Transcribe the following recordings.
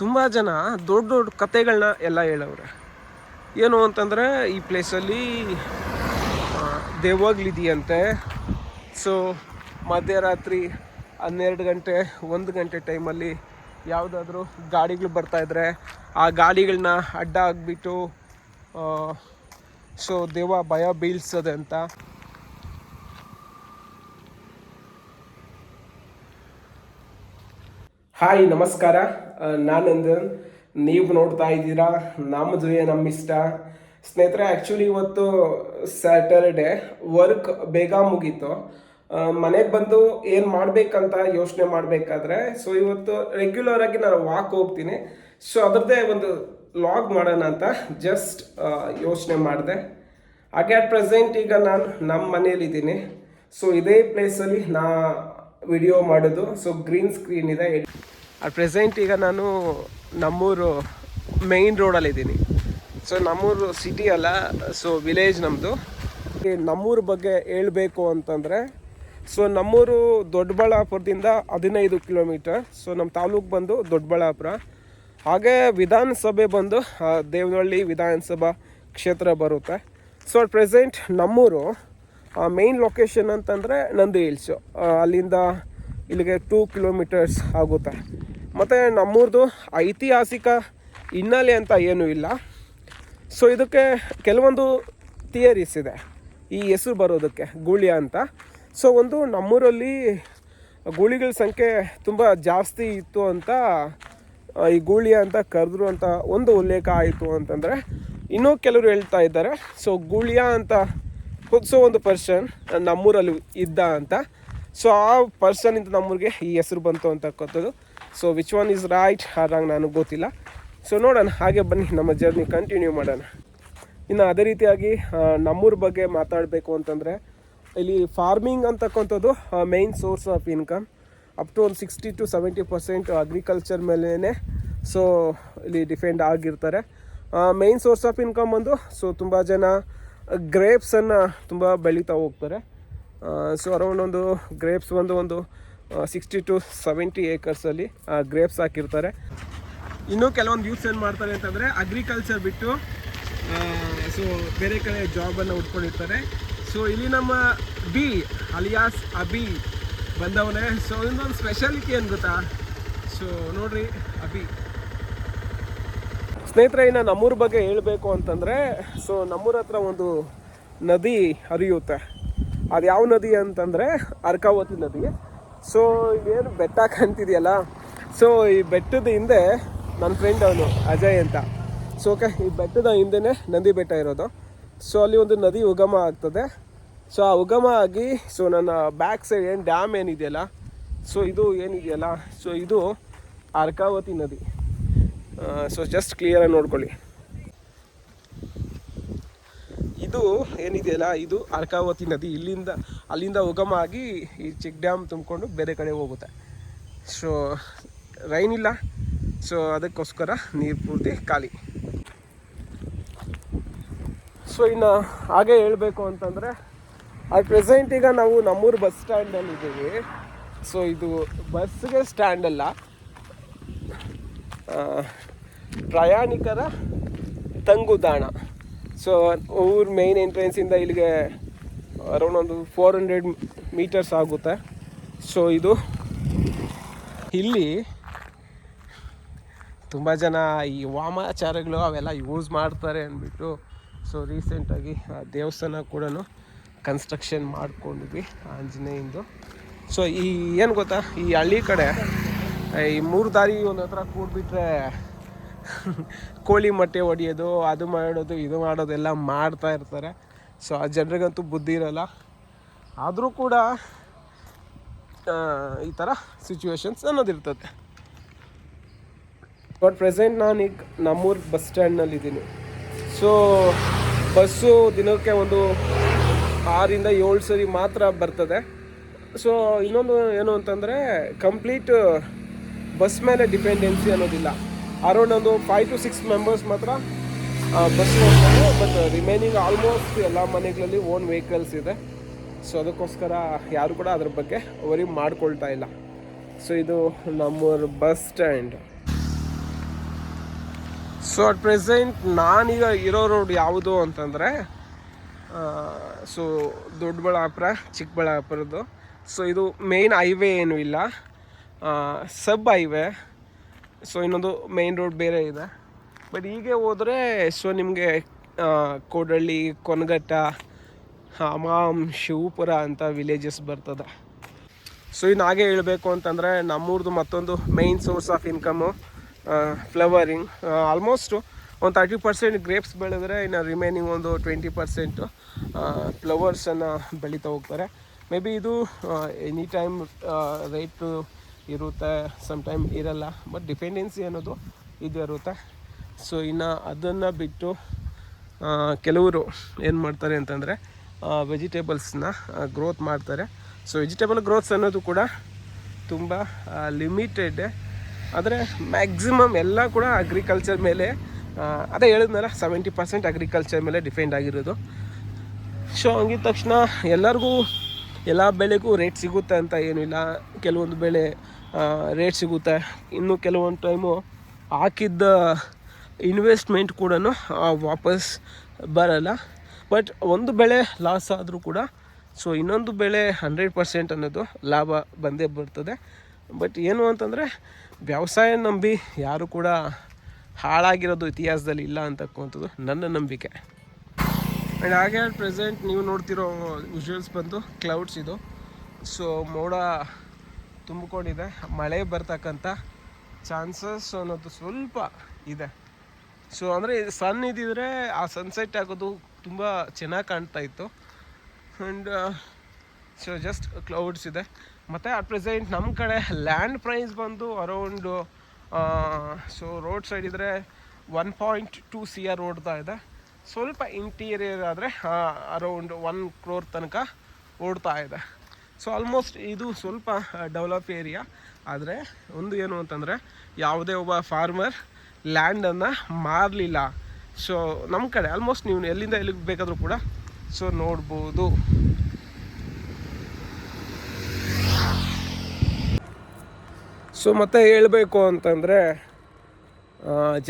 ತುಂಬ ಜನ ದೊಡ್ಡ ದೊಡ್ಡ ಕತೆಗಳನ್ನ ಎಲ್ಲ ಹೇಳವ್ರೆ. ಏನು ಅಂತಂದರೆ ಈ ಪ್ಲೇಸಲ್ಲಿ ದೇವಾಗ್ಲಿದೆಯಂತೆ. ಸೊ ಮಧ್ಯರಾತ್ರಿ ಹನ್ನೆರಡು ಗಂಟೆ, ಒಂದು ಗಂಟೆ ಟೈಮಲ್ಲಿ ಯಾವುದಾದ್ರೂ ಗಾಡಿಗಳು ಬರ್ತಾಯಿದ್ರೆ ಆ ಗಾಡಿಗಳನ್ನ ಅಡ್ಡ ಆಗಿಬಿಟ್ಟು ಸೊ ದೇವ ಭಯ ಬೀಳ್ಸದೆ ಅಂತ. ಹಾಯ್ ನಮಸ್ಕಾರ. ನಾನಂದನ್ ನೀವು ನೋಡ್ತಾ ಇದ್ದೀರಾ, ನಮ್ಮ ಜೊತೆ ನಮ್ಮ ಇಷ್ಟ ಸ್ನೇಹಿತರೆ ಆ್ಯಕ್ಚುಲಿ ಇವತ್ತು ಸ್ಯಾಟರ್ಡೆ ವರ್ಕ್ ಬೇಗ ಮುಗೀತು. ಮನೆಗೆ ಬಂದು ಏನು ಮಾಡಬೇಕಂತ ಯೋಚನೆ ಮಾಡಬೇಕಾದ್ರೆ ಸೊ ಇವತ್ತು ರೆಗ್ಯುಲರ್ ಆಗಿ ನಾನು ವಾಕ್ ಹೋಗ್ತೀನಿ. ಸೊ ಅದರದ್ದೇ ಒಂದು ಲಾಗ್ ಮಾಡೋಣ ಅಂತ ಜಸ್ಟ್ ಯೋಚನೆ ಮಾಡಿದೆ. ಹಾಗೆ ಅಟ್ ಪ್ರೆಸೆಂಟ್ ಈಗ ನಾನು ನಮ್ಮ ಮನೇಲಿದ್ದೀನಿ ಸೊ ಇದೇ ಪ್ಲೇಸಲ್ಲಿ ನಾ ವಿಡಿಯೋ ಮಾಡೋದು. ಸೊ ಗ್ರೀನ್ ಸ್ಕ್ರೀನ್ ಇದೆ. ಅಟ್ ಪ್ರೆಸೆಂಟ್ ಈಗ ನಾನು ನಮ್ಮೂರು ಮೇಯ್ನ್ ರೋಡಲ್ಲಿದ್ದೀನಿ ಸೊ ನಮ್ಮೂರು ಸಿಟಿ ಅಲ್ಲ ಸೊ ವಿಲೇಜ್ ನಮ್ಮದು ನಮ್ಮೂರ ಬಗ್ಗೆ ಹೇಳಬೇಕು ಅಂತಂದರೆ ಸೊ ನಮ್ಮೂರು ದೊಡ್ಡಬಳ್ಳಾಪುರದಿಂದ ಹದಿನೈದು ಕಿಲೋಮೀಟರ್ ಸೊ ನಮ್ಮ ತಾಲೂಕು ಬಂದು ದೊಡ್ಡಬಳ್ಳಾಪುರ. ಹಾಗೆ ವಿಧಾನಸಭೆ ಬಂದು ದೇವನಹಳ್ಳಿ ವಿಧಾನಸಭಾ ಕ್ಷೇತ್ರ ಬರುತ್ತೆ. ಸೊ ಅಟ್ ಪ್ರೆಸೆಂಟ್ ನಮ್ಮೂರು ಮೇಯ್ನ್ ಲೊಕೇಶನ್ ಅಂತಂದರೆ ನಂದಿ ಹಿಲ್ಸು ಅಲ್ಲಿಂದ ಇಲ್ಲಿಗೆ ಟೂ ಕಿಲೋಮೀಟರ್ಸ್ ಆಗುತ್ತೆ. ಮತ್ತು ನಮ್ಮೂರ್ದು ಐತಿಹಾಸಿಕ ಹಿನ್ನೆಲೆ ಅಂತ ಏನೂ ಇಲ್ಲ. ಸೊ ಇದಕ್ಕೆ ಕೆಲವೊಂದು ಥಿಯರೀಸ್ ಇದೆ. ಈ ಹೆಸರು ಬರೋದಕ್ಕೆ ಗೂಳಿಯ ಅಂತ. ಸೊ ಒಂದು ನಮ್ಮೂರಲ್ಲಿ ಗೂಳಿಗಳ ಸಂಖ್ಯೆ ತುಂಬ ಜಾಸ್ತಿ ಇತ್ತು ಅಂತ ಈ ಗೂಳಿಯ ಅಂತ ಕರೆದ್ರು ಅಂತ ಒಂದು ಉಲ್ಲೇಖ ಆಯಿತು ಅಂತಂದರೆ, ಇನ್ನೂ ಕೆಲವರು ಹೇಳ್ತಾ ಇದ್ದಾರೆ. ಸೊ ಗೂಳಿಯ ಅಂತ ಹುಟ್ಟಿಸೋ ಒಂದು ಪರ್ಸನ್ ನಮ್ಮೂರಲ್ಲಿ ಇದ್ದ ಅಂತ. ಸೊ ಆ ಪರ್ಸನಿಂದ ನಮ್ಮೂರಿಗೆ ಈ ಹೆಸರು ಬಂತು ಅಂತಕ್ಕಂಥದ್ದು so which one is right ಆದಾಗ ನನಗೆ ಗೊತ್ತಿಲ್ಲ. ಸೊ ನೋಡೋಣ, ಹಾಗೆ ಬನ್ನಿ, ನಮ್ಮ ಜರ್ನಿ ಕಂಟಿನ್ಯೂ ಮಾಡೋಣ. ಇನ್ನು ಅದೇ ರೀತಿಯಾಗಿ ನಮ್ಮೂರ ಬಗ್ಗೆ ಮಾತಾಡಬೇಕು ಅಂತಂದರೆ, ಇಲ್ಲಿ ಫಾರ್ಮಿಂಗ್ ಅಂತಕ್ಕಂಥದ್ದು main source of income up to ಒಂದು sixty to seventy percent agriculture ಮೇಲೇ ಸೊ ಇಲ್ಲಿ ಡಿಫೆಂಡ್ ಆಗಿರ್ತಾರೆ. ಮೇಯ್ನ್ ಸೋರ್ಸ್ ಆಫ್ ಇನ್ಕಮ್ ಬಂದು ಸೊ ತುಂಬ ಜನ ಗ್ರೇಪ್ಸನ್ನು ತುಂಬ ಬೆಳೀತಾ ಹೋಗ್ತಾರೆ. ಸೊ ಅರೌಂಡ್ ಒಂದು ಗ್ರೇಪ್ಸ್ ಬಂದು ಒಂದು ಸಿಕ್ಸ್ಟಿ ಟು ಸೆವೆಂಟಿ ಏಕರ್ಸಲ್ಲಿ ಗ್ರೇಪ್ಸ್ ಹಾಕಿರ್ತಾರೆ. ಇನ್ನೂ ಕೆಲವೊಂದು ಯೂತ್ಸ್ ಏನು ಮಾಡ್ತಾರೆ ಅಂತಂದರೆ ಅಗ್ರಿಕಲ್ಚರ್ ಬಿಟ್ಟು ಸೊ ಬೇರೆ ಕಡೆ ಜಾಬನ್ನು ಉಟ್ಕೊಂಡಿರ್ತಾರೆ ಸೊ ಇಲ್ಲಿ ನಮ್ಮ ಬಿ ಅಲಿಯಾಸ್ ಅಬಿ ಬಂದವನೇ. ಸೊ ಇನ್ನೊಂದು ಸ್ಪೆಷಾಲಿಟಿ ಏನು ಗೊತ್ತಾ? ಸೊ ನೋಡ್ರಿ, ಅಬಿ. ಸ್ನೇಹಿತರೆ, ಇನ್ನು ನಮ್ಮೂರ ಬಗ್ಗೆ ಹೇಳಬೇಕು ಅಂತಂದರೆ ಸೊ ನಮ್ಮೂರ ಹತ್ರ ಒಂದು ನದಿ ಹರಿಯುತ್ತೆ. ಅದು ಯಾವ ನದಿ ಅಂತಂದರೆ ಅರ್ಕಾವತಿ ನದಿ. ಸೊ ಏನು ಬೆಟ್ಟ ಕಾಣ್ತಿದೆಯಲ್ಲ ಸೊ ಈ ಬೆಟ್ಟದ ಹಿಂದೆ ನನ್ನ ಫ್ರೆಂಡ್ ಅವನು, ಅಜಯ್ ಅಂತ. ಸೊ ಓಕೆ, ಈ ಬೆಟ್ಟದ ಹಿಂದೆನೇ ನಂದಿ ಬೆಟ್ಟ ಇರೋದು. ಸೊ ಅಲ್ಲಿ ಒಂದು ನದಿ ಉಗಮ ಆಗ್ತದೆ. ಸೊ ಆ ಉಗಮ ಆಗಿ ಸೊ ನನ್ನ ಬ್ಯಾಕ್ ಸೈಡ್ ಏನು ಡ್ಯಾಮ್ ಏನಿದೆಯಲ್ಲ? ಸೊ ಇದು ಏನಿದೆಯಲ್ಲ? ಸೊ ಇದು ಅರ್ಕಾವತಿ ನದಿ. ಸೊ ಜಸ್ಟ್ ಕ್ಲಿಯರಾಗಿ ನೋಡ್ಕೊಳ್ಳಿ. ಇದು ಏನಿದೆಯಲ್ಲ, ಇದು ಅರ್ಕಾವತಿ ನದಿ. ಇಲ್ಲಿಂದ, ಅಲ್ಲಿಂದ ಉಗಮ ಆಗಿ ಈ ಚೆಕ್ ಡ್ಯಾಮ್ ತುಂಬಿಕೊಂಡು ಬೇರೆ ಕಡೆ ಹೋಗುತ್ತೆ. ಸೊ ರೈನ್ ಇಲ್ಲ. ಸೊ ಅದಕ್ಕೋಸ್ಕರ ನೀರು ಪೂರ್ತಿ ಖಾಲಿ. ಸೊ ಇನ್ನು ಹಾಗೆ ಹೇಳಬೇಕು ಅಂತಂದರೆ ಅಟ್ ಪ್ರೆಸೆಂಟ್ ಈಗ ನಾವು ನಮ್ಮೂರು ಬಸ್ ಸ್ಟ್ಯಾಂಡಲ್ಲಿ ಇದ್ದೀವಿ. ಸೊ ಇದು ಬಸ್ಗೆ ಸ್ಟ್ಯಾಂಡ್ ಅಲ್ಲ. ಪ್ರಯಾಣಿಕರ ತಂಗುದಾಣ. ಸೊ, ಊರ ಮೇಯ್ನ್ ಎಂಟ್ರೆನ್ಸಿಂದ ಇಲ್ಲಿಗೆ ಅರೌಂಡ್ ಒಂದು ಫೋರ್ ಹಂಡ್ರೆಡ್ ಮೀಟರ್ಸ್ ಆಗುತ್ತೆ. ಸೊ ಇದು ಇಲ್ಲಿ ತುಂಬ ಜನ ಈ ವಾಮಾಚಾರಗಳು ಅವೆಲ್ಲ ಯೂಸ್ ಮಾಡ್ತಾರೆ ಅಂದ್ಬಿಟ್ಟು ಸೊ ರೀಸೆಂಟಾಗಿ ಆ ದೇವಸ್ಥಾನ ಕೂಡ ಕನ್ಸ್ಟ್ರಕ್ಷನ್ ಮಾಡ್ಕೊಂಡ್ವಿ ಆಂಜನೇಯಂದು. ಸೊ ಈ ಏನು ಗೊತ್ತಾ, ಈ ಹಳ್ಳಿ ಕಡೆ, ಈ ಮೂರು ದಾರಿ ಒಂದು ಹತ್ರ ಕೂಡ್ಬಿಟ್ರೆ ಕೋಳಿ ಮೊಟ್ಟೆ ಹೊಡಿಯೋದು ಅದು ಮಾಡೋದು, ಇದು ಮಾಡೋದೆಲ್ಲ ಮಾಡ್ತಾ ಇರ್ತಾರೆ. ಸೊ ಆ ಜನರಿಗಂತೂ ಬುದ್ಧಿ ಇರಲ್ಲ. ಆದರೂ ಕೂಡ ಈ ಥರ ಸಿಚುವೇಶನ್ಸ್ ಅನ್ನೋದಿರ್ತದೆ. ಬಟ್ ಪ್ರೆಸೆಂಟ್ ನಾನೀಗ ನಮ್ಮೂರ ಬಸ್ ಸ್ಟ್ಯಾಂಡ್ನಲ್ಲಿದ್ದೀನಿ ಸೊ ಬಸ್ಸು ದಿನಕ್ಕೆ ಒಂದು ಆರಿಂದ ಏಳು ಸರಿ ಮಾತ್ರ ಬರ್ತದೆ. ಸೊ ಇನ್ನೊಂದು ಏನು ಅಂತಂದರೆ ಕಂಪ್ಲೀಟ್ ಬಸ್ ಮೇಲೆ ಡಿಪೆಂಡೆನ್ಸಿ ಅನ್ನೋದಿಲ್ಲ. ಅರೌಂಡ್ ಒಂದು ಫೈವ್ ಟು ಸಿಕ್ಸ್ ಮೆಂಬರ್ಸ್ ಮಾತ್ರ ಬಸ್ ಹೋಗ್ತಾರೆ ಬಟ್ ರಿಮೈನಿಂಗ್ ಆಲ್ಮೋಸ್ಟ್ ಎಲ್ಲ ಮನೆಗಳಲ್ಲಿ ಓನ್ ವೆಹಿಕಲ್ಸ್ ಇದೆ. ಸೊ ಅದಕ್ಕೋಸ್ಕರ ಯಾರು ಕೂಡ ಅದ್ರ ಬಗ್ಗೆ ವರಿ ಮಾಡ್ಕೊಳ್ತಾ ಇಲ್ಲ. ಸೊ ಇದು ನಮ್ಮೂರ bus stand so at present ನಾನೀಗ ಇರೋ ರೋಡ್ ಯಾವುದು ಅಂತಂದರೆ ಸೊ ದೊಡ್ಡಬಳ್ಳಾಪುರ, ಚಿಕ್ಕಬಳ್ಳಾಪುರದ್ದು. ಸೊ ಇದು ಮೇಯ್ನ್ ಹೈವೇ ಏನೂ ಇಲ್ಲ. ಸಬ್ ಹೈವೇ ಸೊ ಇನ್ನೊಂದು ಮೇನ್ ರೋಡ್ ಬೇರೆ ಇದೆ. ಬಟ್ ಹೀಗೆ ಹೋದರೆ ಸೊ ನಿಮಗೆ ಕೋಡಳ್ಳಿ ಕೊನಗಟ್ಟ ಹಮಾಮ್ ಶಿವಪುರ ಅಂತ ವಿಲೇಜಸ್ ಬರ್ತದೆ. ಸೊ ಇನ್ನು ಹಾಗೆ ಹೇಳಬೇಕು ಅಂತಂದರೆ ನಮ್ಮೂರ್ದು ಮತ್ತೊಂದು main source of income flowering almost ಒಂದು ತರ್ಟಿ ಪರ್ಸೆಂಟ್ ಗ್ರೇಪ್ಸ್ ಬೆಳೆದ್ರೆ ಇನ್ನು ರಿಮೈನಿಂಗ್ ಒಂದು ಟ್ವೆಂಟಿ ಪರ್ಸೆಂಟು ಫ್ಲವರ್ಸನ್ನು ಬೆಳೀತಾ ಹೋಗ್ತಾರೆ. ಮೇ ಬಿ ಇದು ಎನಿ ಟೈಮ್ ರೇಟು ಇರುತ್ತೆ ಸಮ್ ಟೈಮ್ ಇರಲ್ಲ ಬಟ್ ಡಿಪೆಂಡೆನ್ಸಿ ಅನ್ನೋದು ಇದು ಇರುತ್ತೆ. ಸೊ ಇನ್ನು ಅದನ್ನು ಬಿಟ್ಟು ಕೆಲವರು ಏನು ಮಾಡ್ತಾರೆ ಅಂತಂದರೆ ವೆಜಿಟೇಬಲ್ಸ್ನ ಗ್ರೋತ್ ಮಾಡ್ತಾರೆ. ಸೊ ವೆಜಿಟೇಬಲ್ ಗ್ರೋತ್ಸ್ ಅನ್ನೋದು ಕೂಡ ತುಂಬ ಲಿಮಿಟೆಡ್ ಆದರೆ ಮ್ಯಾಕ್ಸಿಮಮ್ ಎಲ್ಲ ಕೂಡ ಅಗ್ರಿಕಲ್ಚರ್ ಮೇಲೆ ಅದೇ ಹೇಳಿದ್ನಲ್ಲ ಸೆವೆಂಟಿ ಪರ್ಸೆಂಟ್ ಅಗ್ರಿಕಲ್ಚರ್ ಮೇಲೆ ಡಿಪೆಂಡ್ ಆಗಿರೋದು. ಸೊ ಹಂಗಿದ ತಕ್ಷಣ ಎಲ್ಲರಿಗೂ, ಎಲ್ಲ ಬೆಳೆಗೂ ರೇಟ್ ಸಿಗುತ್ತೆ ಅಂತ ಏನೂ ಇಲ್ಲ ಕೆಲವೊಂದು ಬೆಳೆ ರೇಟ್ ಸಿಗುತ್ತೆ. ಇನ್ನು ಕೆಲವೊಂದು ಟೈಮು ಹಾಕಿದ್ದ ಇನ್ವೆಸ್ಟ್ಮೆಂಟ್ ಕೂಡ ವಾಪಸ್ ಬರಲ್ಲ. ಬಟ್ ಒಂದು ಬೆಳೆ ಲಾಸ್ ಆದರೂ ಕೂಡ ಸೊ ಇನ್ನೊಂದು ಬೆಳೆ ಹಂಡ್ರೆಡ್ ಪರ್ಸೆಂಟ್ ಅನ್ನೋದು ಲಾಭ ಬಂದೇ ಬರ್ತದೆ. ಬಟ್ ಏನು ಅಂತಂದರೆ, ವ್ಯವಸಾಯ ನಂಬಿ ಯಾರು ಕೂಡ ಹಾಳಾಗಿರೋದು ಇತಿಹಾಸದಲ್ಲಿ ಇಲ್ಲ ಅಂತಕ್ಕಂಥದ್ದು ನನ್ನ ನಂಬಿಕೆ. ಆ್ಯಂಡ್ ಹಾಗೆ ಪ್ರೆಸೆಂಟ್ ನೀವು ನೋಡ್ತಿರೋ ವಿಜುವಲ್ಸ್ ಬಂದು ಕ್ಲೌಡ್ಸ್ ಇದು. ಸೊ ಮೋಡ ತುಂಬಿಕೊಂಡಿದೆ. ಮಳೆ ಬರ್ತಕ್ಕಂಥ ಚಾನ್ಸಸ್ ಅನ್ನೋದು ಸ್ವಲ್ಪ ಇದೆ. ಸೊ ಅಂದರೆ ಸನ್ ಇದ್ದಿದ್ರೆ ಆ ಸನ್ಸೆಟ್ ಆಗೋದು ತುಂಬ ಚೆನ್ನಾಗಿ ಕಾಣ್ತಾ ಇತ್ತು. ಆ್ಯಂಡ್ ಸೊ ಜಸ್ಟ್ ಕ್ಲೌಡ್ಸ್ ಇದೆ. ಮತ್ತು ಅಟ್ ಪ್ರೆಸೆಂಟ್ ನಮ್ಮ ಕಡೆ ಲ್ಯಾಂಡ್ ಪ್ರೈಸ್ ಬಂದು ಅರೌಂಡು ಸೊ ರೋಡ್ ಸೈಡ್ ಇದ್ದರೆ one point two C R ಓಡ್ತಾ ಇದೆ. ಸ್ವಲ್ಪ ಇಂಟೀರಿಯರ್ ಆದರೆ ಅರೌಂಡ್ ಒನ್ ಕ್ರೋರ್ ತನಕ ಓಡ್ತಾ ಇದೆ. ಸೊ ಆಲ್ಮೋಸ್ಟ್ ಇದು ಸ್ವಲ್ಪ ಡೆವಲಪ್ ಏರಿಯಾ ಆದರೆ ಒಂದು ಏನು ಅಂತಂದರೆ, ಯಾವುದೇ ಒಬ್ಬ ಫಾರ್ಮರ್ ಲ್ಯಾಂಡನ್ನು ಮಾರಲಿಲ್ಲ. ಸೊ ನಮ್ಮ ಕಡೆ ಆಲ್ಮೋಸ್ಟ್ ನೀವು ಎಲ್ಲಿಂದ ಎಲ್ಲಿಗೆ ಬೇಕಾದರೂ ಕೂಡ ಸೊ ನೋಡ್ಬೋದು. ಸೊ ಮತ್ತೆ ಹೇಳಬೇಕು ಅಂತಂದರೆ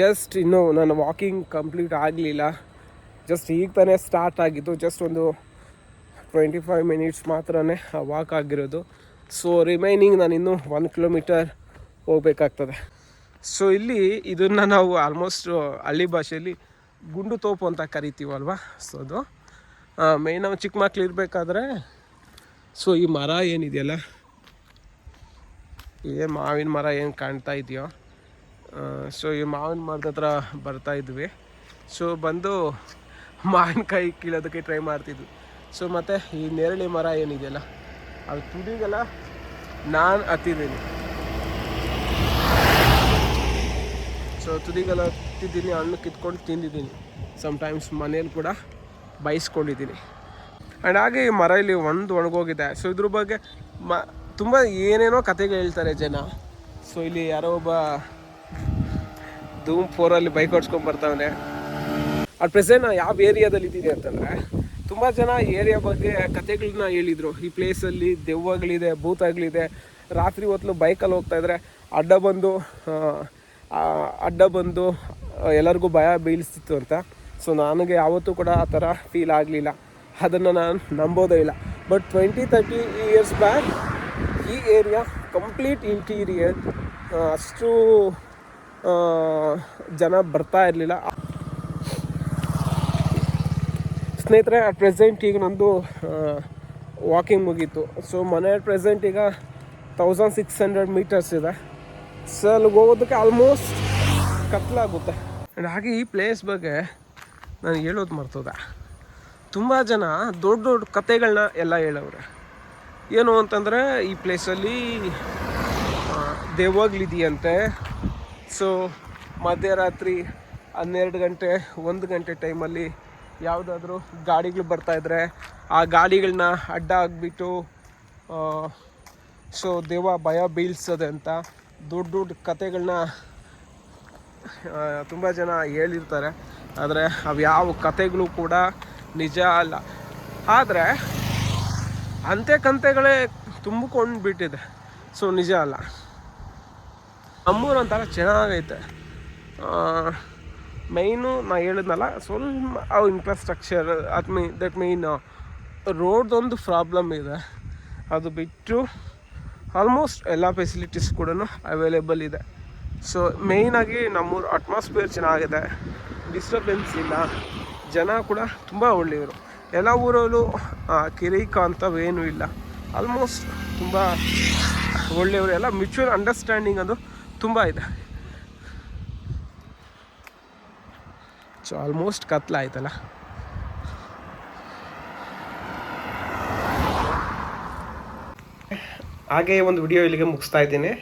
ಜಸ್ಟ್ ಇನ್ನೂ ನಾನು ವಾಕಿಂಗ್ ಕಂಪ್ಲೀಟ್ ಆಗಲಿಲ್ಲ. ಜಸ್ಟ್ ಈಗ ತಾನೇ ಸ್ಟಾರ್ಟ್ ಆಗಿದ್ದು ಜಸ್ಟ್ ಒಂದು ಟ್ವೆಂಟಿ ಫೈವ್ ಮಿನಿಟ್ಸ್ ಮಾತ್ರನೇ ವಾಕ್ ಆಗಿರೋದು. ಸೊ ರಿಮೈನಿಂಗ್ ನಾನು ಇನ್ನೂ ಒನ್ ಕಿಲೋಮೀಟರ್ ಹೋಗಬೇಕಾಗ್ತದೆ. ಸೊ ಇಲ್ಲಿ ಇದನ್ನು ನಾವು ಆಲ್ಮೋಸ್ಟ್ ಹಳ್ಳಿ ಭಾಷೆಯಲ್ಲಿ ಗುಂಡು ತೋಪು ಅಂತ ಕರಿತೀವಲ್ವ ಸೊ ಅದು ಮೇಯ್ನ್ ನಾವು ಚಿಕ್ಕ ಮಕ್ಳು ಇರಬೇಕಾದ್ರೆ ಸೊ ಈ ಮರ ಏನಿದೆಯಲ್ಲ? ಇದೇ ಮಾವಿನ ಮರ ಏನು ಕಾಣ್ತಾ ಇದೆಯೋ? ಸೊ ಈ ಮಾವಿನ ಮರದ ಹತ್ರ ಬರ್ತಾ ಇದ್ವಿ. ಸೊ ಬಂದು ಮಾವಿನಕಾಯಿ ಕೀಳೋದಕ್ಕೆ ಟ್ರೈ ಮಾಡ್ತಿದ್ವಿ. ಸೊ ಮತ್ತು ಈ ನೇರಳೆ ಮರ ಏನಿದೆಯಲ್ಲ, ಅದು ತುದಿಗೆಲ್ಲ ನಾನು ಹತ್ತಿದ್ದೀನಿ. ಸೊ ತುದಿಗೆಲ್ಲ ಹತ್ತಿದ್ದೀನಿ, ಹಣ್ಣು ಕಿತ್ಕೊಂಡು ತಿಂದಿದ್ದೀನಿ. ಸಮ್ಟೈಮ್ಸ್ ಮನೇಲಿ ಕೂಡ ಬಯಸ್ಕೊಂಡಿದ್ದೀನಿ ಆ್ಯಂಡ್ ಹಾಗೆ ಈ ಮರ ಇಲ್ಲಿ ಒಂದು ಒಣಗೋಗಿದೆ. ಸೊ ಇದ್ರ ಬಗ್ಗೆ ಮ, ತುಂಬ ಏನೇನೋ ಕತೆಗಳು ಹೇಳ್ತಾರೆ ಜನ. ಸೊ ಇಲ್ಲಿ ಯಾರೋ ಒಬ್ಬ ಧೂಮ್ ಫೋರಲ್ಲಿ ಬೈಕ್ ಓಡಿಸ್ಕೊಂಡು ಬರ್ತಾವನೆ. ಅಟ್ ಪ್ರೆಸೆಂಟ್ ನಾನು ಯಾವ ಏರಿಯಾದಲ್ಲಿ ಇದ್ದೀನಿ ಅಂತಂದರೆ ತುಂಬ ಜನ ಏರಿಯಾ ಬಗ್ಗೆ ಕತೆಗಳನ್ನ ಹೇಳಿದರು. ಈ ಪ್ಲೇಸಲ್ಲಿ ದೆವ್ವಗಳಿದೆ, ಭೂತಗಳಿದೆ. ರಾತ್ರಿ ಹೊತ್ತು ಬೈಕಲ್ಲಿ ಹೋಗ್ತಾ ಇದ್ರೆ ಅಡ್ಡ ಬಂದು ಅಡ್ಡ ಬಂದು ಎಲ್ಲರಿಗೂ ಭಯ ಬೀಳಿಸ್ತಿತ್ತು ಅಂತ. ಸೊ ನನಗೆ ಯಾವತ್ತೂ ಕೂಡ ಆ ಥರ ಫೀಲ್ ಆಗಲಿಲ್ಲ. ಅದನ್ನು ನಾನು ನಂಬೋದೇ ಇಲ್ಲ. But twenty thirty years back ಈ ಏರಿಯಾ ಕಂಪ್ಲೀಟ್ ಇಂಟೀರಿಯರ್ ಅಷ್ಟು ಜನ ಬರ್ತಾ ಇರಲಿಲ್ಲ. ಸ್ನೇಹಿತರೆ ಅಟ್ ಪ್ರೆಸೆಂಟ್ ಈಗ ನಂದು ವಾಕಿಂಗ್ ಮುಗೀತು. ಸೊ ಮನೆ ಪ್ರೆಸೆಂಟ್ ಈಗ ತೌಸಂಡ್ ಸಿಕ್ಸ್ ಹಂಡ್ರೆಡ್ ಮೀಟರ್ಸ್ ಇದೆ. ಸೊ ಅಲ್ಲಿಗೆ ಹೋಗೋದಕ್ಕೆ ಆಲ್ಮೋಸ್ಟ್ ಕತ್ಲಾಗುತ್ತೆ ಆ್ಯಂಡ್ ಹಾಗೆ ಈ ಪ್ಲೇಸ್ ಬಗ್ಗೆ ನಾನು ಹೇಳೋದು ಮರ್ತೋದೆ. ತುಂಬ ಜನ ದೊಡ್ಡ ದೊಡ್ಡ ಕತೆಗಳನ್ನ ಎಲ್ಲ ಹೇಳವ್ರೆ. ಏನು ಅಂತಂದರೆ, ಈ ಪ್ಲೇಸಲ್ಲಿ ದೇವಾಗ್ಲಿದೆಯಂತೆ. ಸೊ ಮಧ್ಯರಾತ್ರಿ ಹನ್ನೆರಡು ಗಂಟೆ, ಒಂದು ಗಂಟೆ ಟೈಮಲ್ಲಿ ಯಾವುದಾದ್ರೂ ಗಾಡಿಗಳು ಬರ್ತಾಯಿದ್ರೆ ಆ ಗಾಡಿಗಳನ್ನ ಅಡ್ಡ ಆಗಿಬಿಟ್ಟು ಸೊ ದೇವ ಭಯ ಬೀಳ್ಸೋದೆ ಅಂತ ದೊಡ್ಡ ದೊಡ್ಡ ಕತೆಗಳನ್ನ ತುಂಬ ಜನ ಹೇಳಿರ್ತಾರೆ. ಆದರೆ ಅವು ಯಾವ ಕತೆಗಳು ಕೂಡ ನಿಜ ಅಲ್ಲ. ಆದರೆ ಅಂತೆ ಕಂತೆಗಳೇ ತುಂಬಿಕೊಂಡು ಬಿಟ್ಟಿದೆ ಸೊ ನಿಜ ಅಲ್ಲ. ನಮ್ಮೂರು ಒಂಥರ ಚೆನ್ನಾಗೈತೆ. ಮೈನು ನಾ ಹೇಳಿದ್ನಲ್ಲ, ಸ್ವಲ್ಪ ಅವು ಇನ್ಫ್ರಾಸ್ಟ್ರಕ್ಚರ್ ಅದು ಮೀ ದಟ್ ಮೀನ್ ರೋಡ್ದೊಂದು ಪ್ರಾಬ್ಲಮ್ ಇದೆ. ಅದು ಬಿಟ್ಟು ಆಲ್ಮೋಸ್ಟ್ ಎಲ್ಲ ಫೆಸಿಲಿಟೀಸ್ ಕೂಡ ಅವೈಲೇಬಲ್ ಇದೆ. ಸೊ ಮೇಯ್ನಾಗಿ ನಮ್ಮೂರು ಅಟ್ಮಾಸ್ಫಿಯರ್ ಚೆನ್ನಾಗಿದೆ. ಡಿಸ್ಟರ್ಬೆನ್ಸ್ ಇಲ್ಲ. ಜನ ಕೂಡ ತುಂಬ ಒಳ್ಳೆಯವರು. ಎಲ್ಲ ಊರಲ್ಲೂ ಕಿರೀಕ ಅಂಥವೇನೂ ಇಲ್ಲ. ಆಲ್ಮೋಸ್ಟ್ ತುಂಬ ಒಳ್ಳೆಯವರು. ಎಲ್ಲ ಮ್ಯೂಚುವಲ್ ಅಂಡರ್ಸ್ಟ್ಯಾಂಡಿಂಗ್ ಅದು ತುಂಬ ಇದೆ. ಸೊ ಆಲ್ಮೋಸ್ಟ್ ಕತ್ಲಾಯ್ತಲ್ಲ ಹಾಗೆ ಒಂದು ವಿಡಿಯೋ ಇಲ್ಲಿಗೆ ಮುಗಿಸ್ತಾ ಇದ್ದೀನಿ.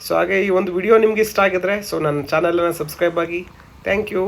ಸೊ ಹಾಗೆ ಈ ಒಂದು ವಿಡಿಯೋ ನಿಮ್ಗೆ ಇಷ್ಟ ಆಗಿದ್ರೆ ಸೊ ನನ್ನ ಚಾನಲನ್ನು ಸಬ್ಸ್ಕ್ರೈಬ್ ಆಗಿ. Thank you